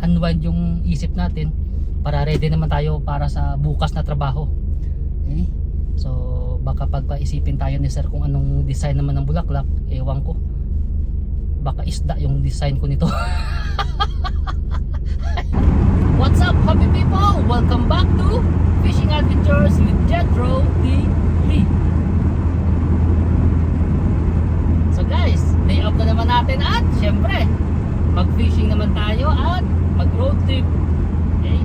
ma-unwind yung isip natin para ready naman tayo para sa bukas na trabaho. Okay? So baka pagpaisipin tayo ni sir kung anong design naman ng bulaklak, ewan ko. Baka isda yung design ko nito. What's up happy people? Welcome back to Fishing Adventures with Jethro TV. So guys, day off na naman natin at syempre, mag-fishing naman tayo at mag-road trip. Okay?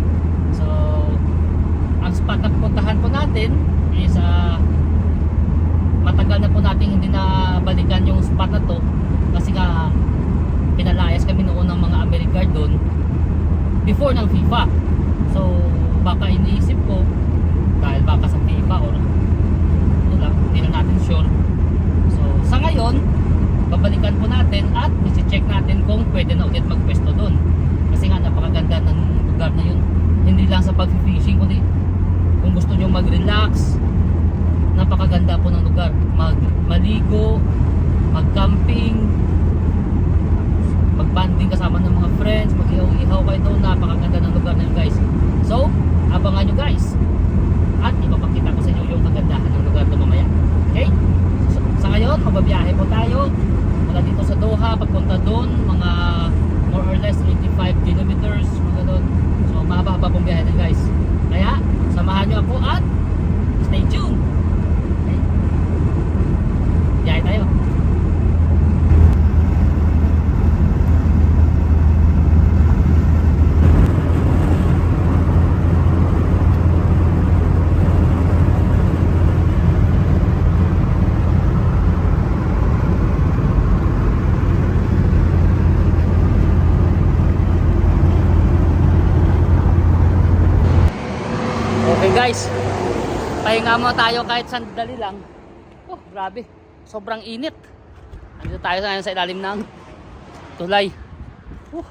So, ang spot na pupuntahan po natin is ah, matagal na po natin hindi na balikan yung spot na to kasi nga pinalayas kami noon ng mga American doon before ng FIFA. So, baka iniisip ko dahil baka sa FIFA or ano lang, hindi na natin sure. So, sa ngayon, babalikan po natin at isi-check natin kung pwede na ulit magpwesto doon. Kasi nga napakaganda ng lugar na yun. Hindi lang sa pag-fishing kundi kung gusto nyo mag-relax, napakaganda po ng lugar. Mag maligo, mag-camping, mag-banding kasama ng mga friends, mag-ihaw-ihaw kayo doon. Napakaganda ng lugar na yun guys. So, abangan nyo guys. At ipapakita ko sa inyo yung kagandahan ng lugar doon mamaya. Okay? So, sa ngayon, mababiyahe po tayo mula dito sa Doha, papunta doon, mga more or less 85 kilometers, mga doon. So, mahaba-haba pong biyahe din guys. Kaya, samahan nyo ako at stay tuned. Okay? Biyahe tayo. Okay guys, pahinga mo tayo kahit sandali lang. Oh, grabe. Sobrang init. Andito tayo ngayon sa ilalim ng tulay. Oh.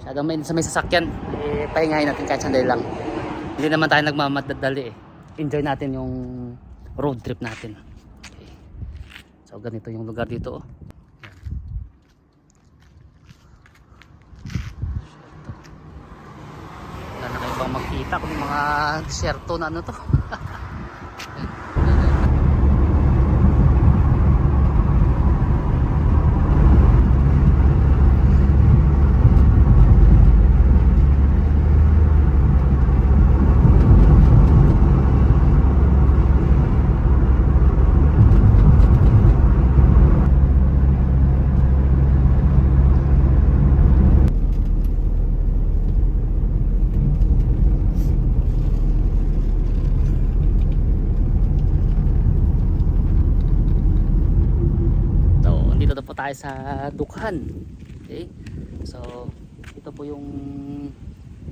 Masyadong mainit sa may sasakyan. Eh, pahingahin natin kahit sandali lang. Hindi naman tayo nagmamadali eh. Enjoy natin yung road trip natin. Okay. So ganito yung lugar dito oh. Wala na kayo bang makita kung mga desierto na ano to. So, dito na po tayo sa Dukhan. Okay? So, ito po yung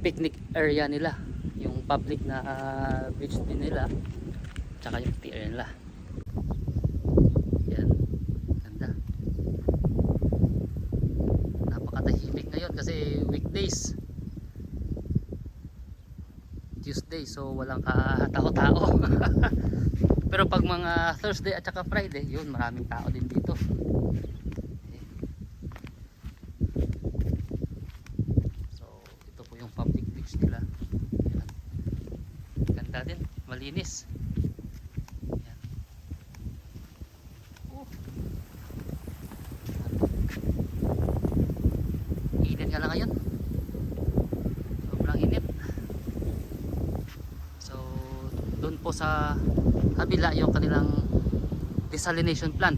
picnic area nila. Yung public na ah, beach din nila. Tsaka yung tea area nila. Yan. Ganda. Napakatahimik ngayon kasi weekdays. Tuesday so walang katao-tao. Pero pag mga Thursday at saka Friday, yun maraming tao din dito. So, ito po yung public beach nila. Yan. Ganda din, malinis. Yan. Oh. Init nga lang ngayon. Sobrang init. So, doon po sa kabila yung kanilang desalination plant.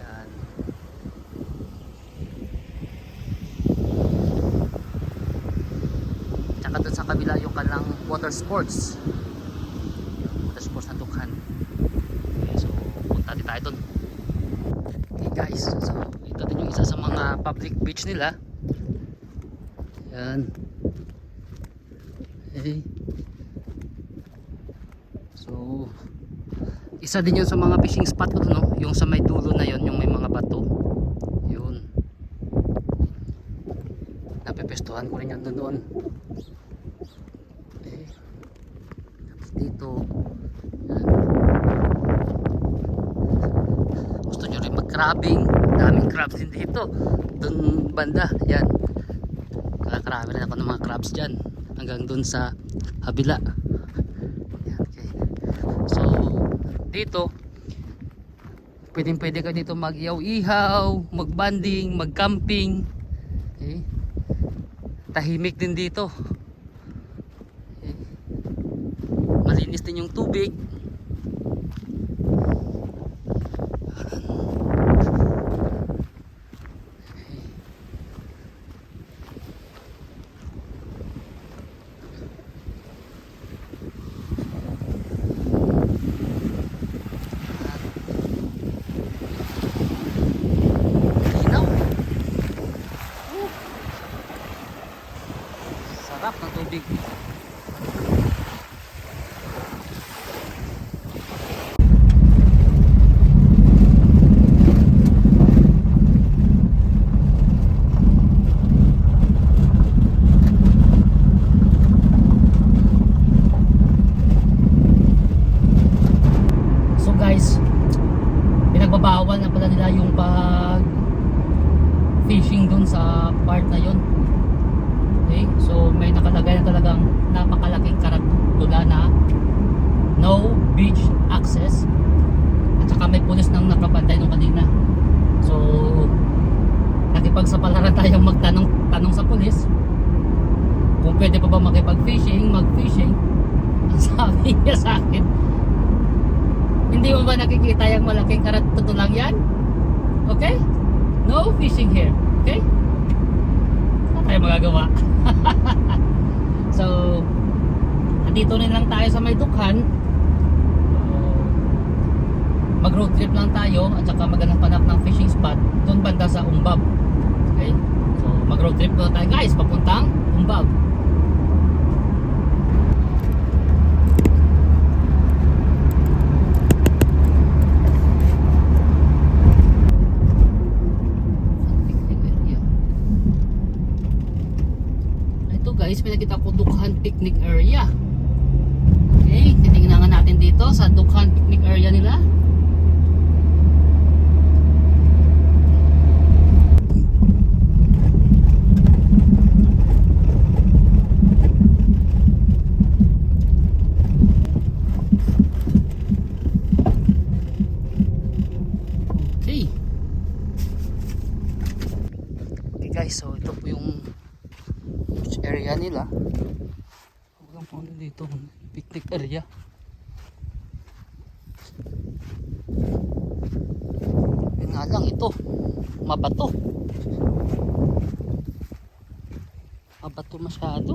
Yan. Tsaka doon sa kabila yung kanilang water sports. Water sports na Dukhan. Okay, so, punta din tayo doon. Okay guys, so ito din yung isa sa mga public beach nila. Yan. Okay so isa din yun sa mga fishing spot ko no? yung sa may dulo na yon yung may mga bato. Yun. Napepestuhan ko rin yun doon. Eh, tapos dito yan. gusto nyo rin mag crabbing daming crabs din dito. Doon banda yan. Kakakrabin ako ng mga crabs dyan. Hanggang doon sa habila. Dito, pwedeng pwede ka dito mag-ihaw-ihaw, mag-banding, mag-camping. Okay. Tahimik din dito. Okay. Malinis din yung tubig. Sarap ng tubig. Mo ba nakikita yung malaking karatutulang yan? Okay? No fishing here. Okay? Wala tayo magagawa. so, andito rin lang tayo sa may dukhan. Mag road trip lang tayo at saka maghanap-hanap ng fishing spot doon banda sa Umbab. Okay? So, mag road trip na tayo guys papuntang Umbab. Picnic area. Guys, pinakita ko Dukhan Picnic Area. Okay, titingnan nga natin dito sa Dukhan Picnic Area nila. Guys, so ito area nila. Huwag po ano dito, picnic area. Yun nga lang ito, mabato. Mabato masyado.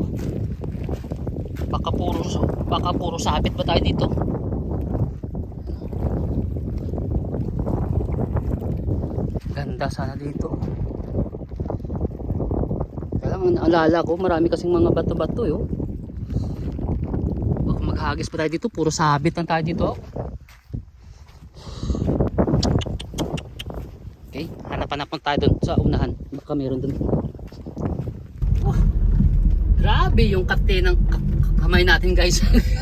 Baka puro, baka puro sabit ba tayo dito? Ganda sana dito. Lang, naalala ko, marami kasing mga bato-bato yo. Baka maghagis pa tayo dito, puro sabit lang tayo dito. Okay, hanap-hanapan tayo dun sa unahan. Baka meron dun. Oh, grabe yung kate ng ka- ka- kamay natin guys.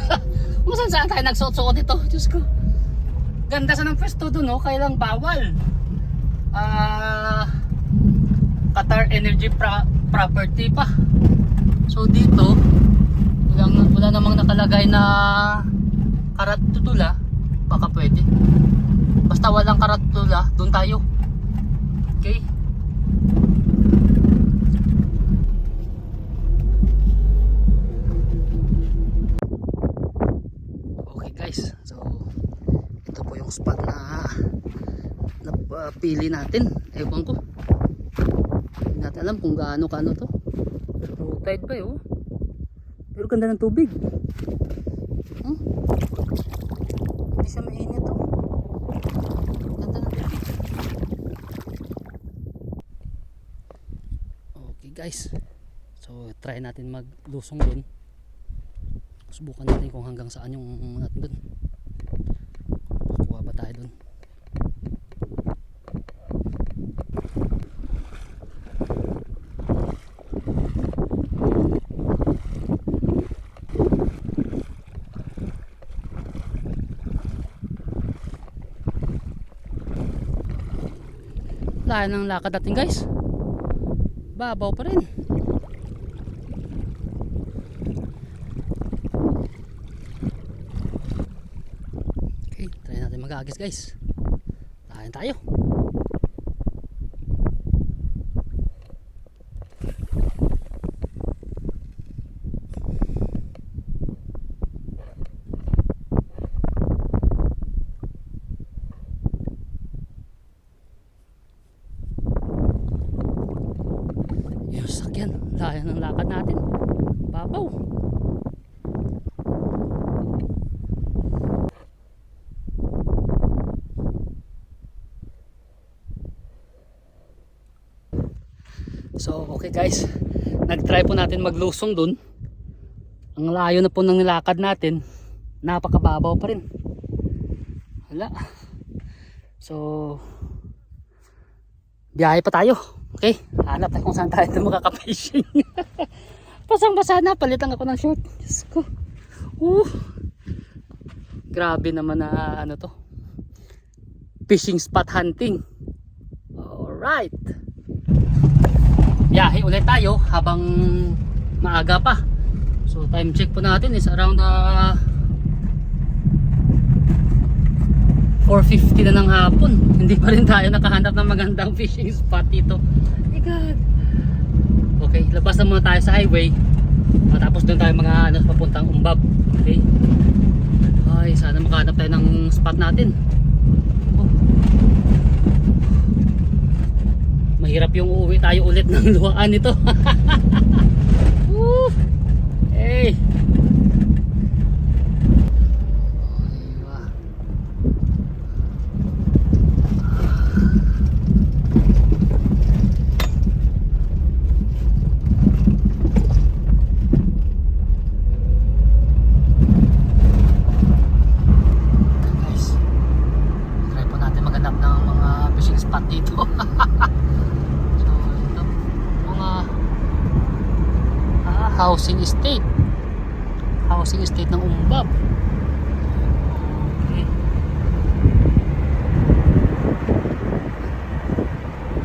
Kung saan tayo nagsuot-suot ito. Diyos ko. Ganda sa ng pwesto dun, no? Kaya lang bawal. Ah... Qatar Energy Pro- Property pa. So dito, wala, wala namang nakalagay na karatutula, baka pwede. Basta walang karatutula, doon tayo. Okay? Okay guys, so ito po yung spot na napili natin. Ewan ko. Kung gaano kano to. Low tide pa yun. Pero ganda ng tubig. Hmm? Hindi siya mainit to. Ganda ng tubig. Okay guys. So try natin maglusong dun. Subukan natin kung hanggang saan yung natin dun. Kukuha ba tayo dun? Lahat ng lakad natin guys. Babaw pa rin. Okay, try natin mag-agis guys. Lahan tayo. Yung sakyan, layo ng lakad natin. Babaw. So, okay guys. Nag-try po natin maglusong dun. Ang layo na po ng nilakad natin. Napakababaw pa rin. Wala. So, biyahe pa tayo. Okay? Hanap tayo kung saan tayo na makaka-fishing. Pasang-basa na. Palitan ako ng short. Diyos ko. Uh. Grabe naman na ano to. Fishing spot hunting. Alright. Biyahe ulit tayo habang maaga pa. So time check po natin is around uh, 4.50 na ng hapon. Hindi pa rin tayo nakahanap ng magandang fishing spot dito. My God. Okay, labas na muna tayo sa highway. Matapos doon tayo mga ano, papuntang umbab. Okay. Ay, sana makahanap tayo ng spot natin. Mahirap yung uuwi tayo ulit ng luhaan. Woo! Hey! Diba? guys try po natin maghanap ng mga fishing spot dito so ito mga ah, housing estate housing estate ng umbab okay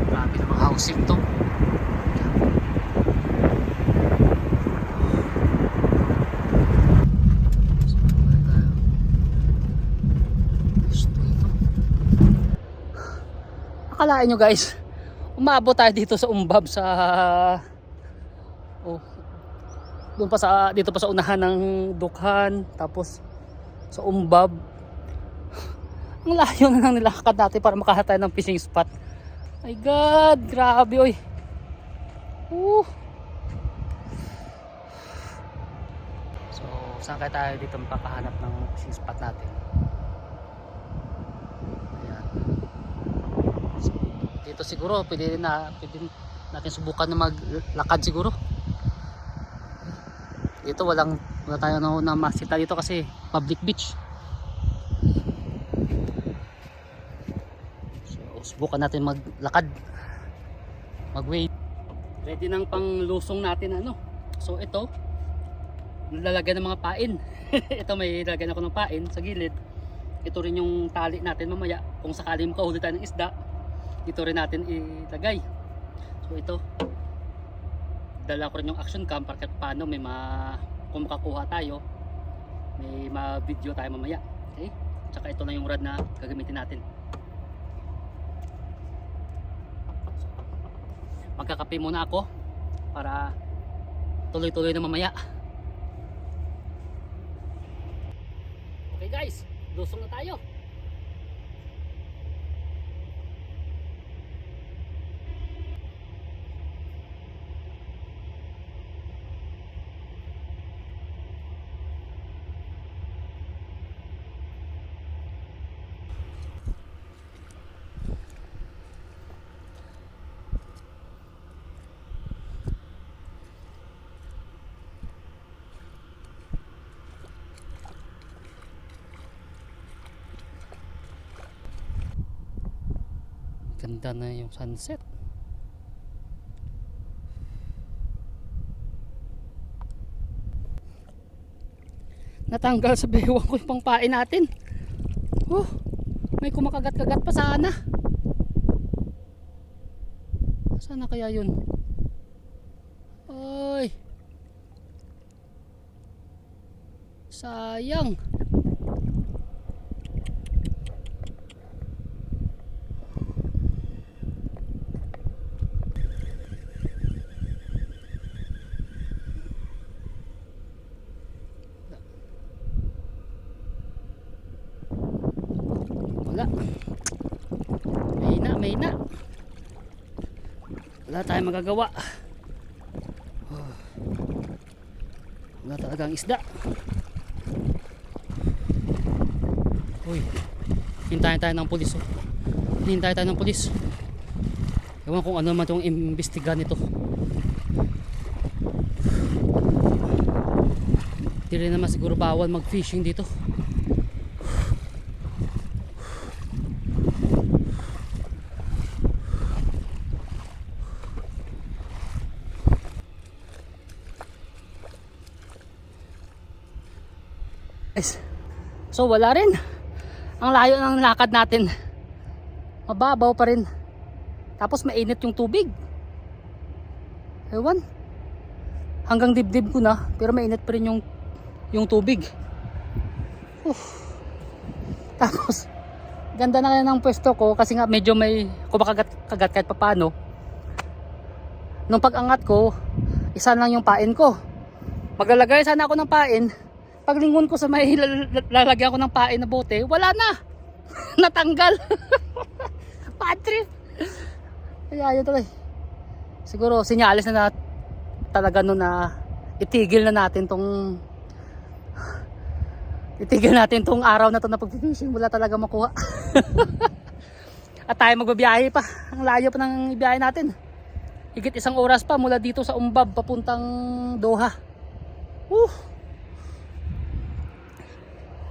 grabe namang housing to So, wala tayo. Gusto ito. Akalain nyo guys, umabot tayo dito sa umbab sa oh, doon pa sa dito pa sa unahan ng dukhan tapos sa umbab. Ang layo na nang nilakad natin para makahanap tayo ng fishing spot. My god grabe oy. Uh. so saan kaya tayo dito makakahanap ng fishing spot natin ayan So, dito siguro pwede na pwede natin subukan na maglakad siguro. Dito walang wala tayo na, na masita dito kasi public beach. So subukan natin maglakad. Mag wade ready ng panglusong natin ano? So ito. Lalagyan ng mga pain. Ito may lalagyan ako ng pain sa gilid. Ito rin yung tali natin mamaya. Kung sakaling makahuli tayo ng isda dito rin natin ilagay. So ito. Dala ko rin yung action cam para kahit paano may ma kung makakuha tayo may ma-video tayo mamaya. Okay? Tsaka ito na yung rod na gagamitin natin. Magkakape muna ako para tuloy-tuloy na mamaya. Okay guys. Lusong na tayo Ganda na yung sunset. Natanggal sa bewang ko yung pangpain natin. Oh, may kumakagat-kagat pa sana. Sana kaya yun? Ay. Sayang. Wala. May na, may na. Tayong magagawa. Oh. Wala talagang isda. Uy. Hintayin tayo ng pulis. Oh. Hintayin tayo ng pulis. Ewan kung ano naman itong imbestiga nito. Hindi rin naman siguro bawal mag-fishing dito. Guys, So wala rin. Ang layo ng lakad natin. Mababaw pa rin. Tapos mainit yung tubig. Ewan. Hanggang dibdib ko na. Pero mainit pa rin yung, yung tubig. Uf. Tapos, ganda na ng pwesto ko kasi nga medyo may kumakagat-kagat kahit papano. Nung pag-angat ko, isa lang yung pain ko. Maglalagay sana ako ng pain paglingon ko sa may lal- lal- lalagyan ko ng pain na bote, wala na. Natanggal. Bad trip. Kaya yun tuloy. Siguro sinyalis na, na talaga no na itigil na natin tong itigil natin tong araw na to na pag-fishing. Wala talaga makuha. At tayo magbabiyahe pa. Ang layo pa ng ibiyahe natin. Higit isang oras pa mula dito sa Umbab papuntang Doha. Woo!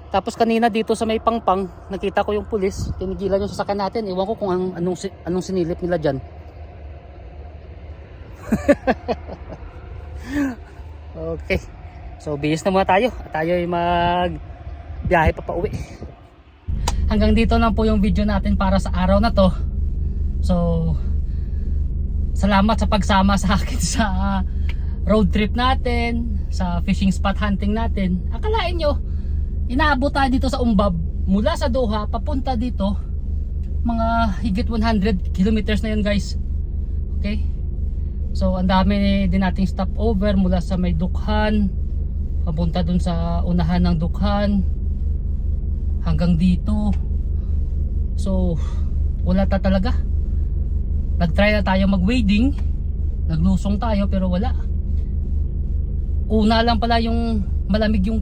Tapos kanina dito sa may pangpang, nakita ko yung pulis, tinigilan yung sasakyan natin. Iwan ko kung anong, si- anong sinilip nila dyan. okay. So bihis na muna tayo. At tayo ay mag biyahe pa pauwi. Hanggang dito lang po yung video natin para sa araw na to. So salamat sa pagsama sa akin sa road trip natin, sa fishing spot hunting natin. Akalain nyo, inaabot tayo dito sa Umbab. Mula sa Doha papunta dito mga higit 100 kilometers na yun guys. Okay? So ang dami din nating stopover mula sa may Dukhan papunta dun sa unahan ng Dukhan hanggang dito. So wala ta talaga. Nagtry na tayo mag wading naglusong tayo pero wala. Una lang pala yung malamig yung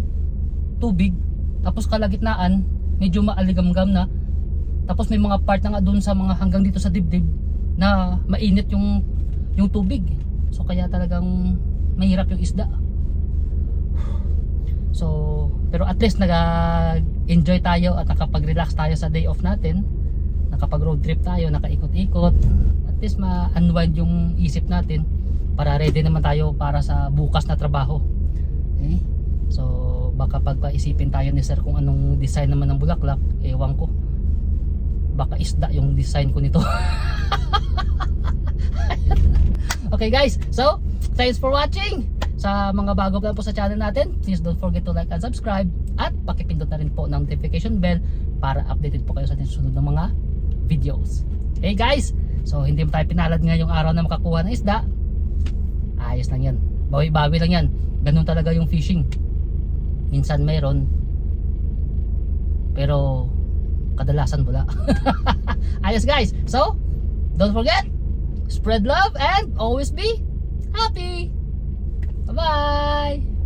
tubig tapos kalagitnaan medyo maaligamgam na. Tapos may mga part na nga doon sa mga hanggang dito sa dibdib na mainit yung yung tubig. So kaya talagang mahirap yung isda. So pero at least nag-enjoy tayo at nakapag-relax tayo sa day off natin. Nakapag road trip tayo nakaikot-ikot. At least ma-unwind yung isip natin para ready naman tayo para sa bukas na trabaho. Okay? so baka pagpaisipin tayo ni sir kung anong design naman ng bulaklak ewan ko. Baka isda yung design ko nito. Okay guys. So thanks for watching. Sa mga bago pa po sa channel natin please don't forget to like and subscribe. At pakipindot na rin po ng notification bell para updated po kayo sa ating sunod ng mga videos. Hey guys. So hindi mo tayo pinalad ngayong araw na makakuha ng isda. Ayos lang yan. Bawi-bawi lang yan. Ganun talaga yung fishing minsan mayroon. Pero kadalasan wala. Ayos guys. So don't forget spread love and always be happy. Bye bye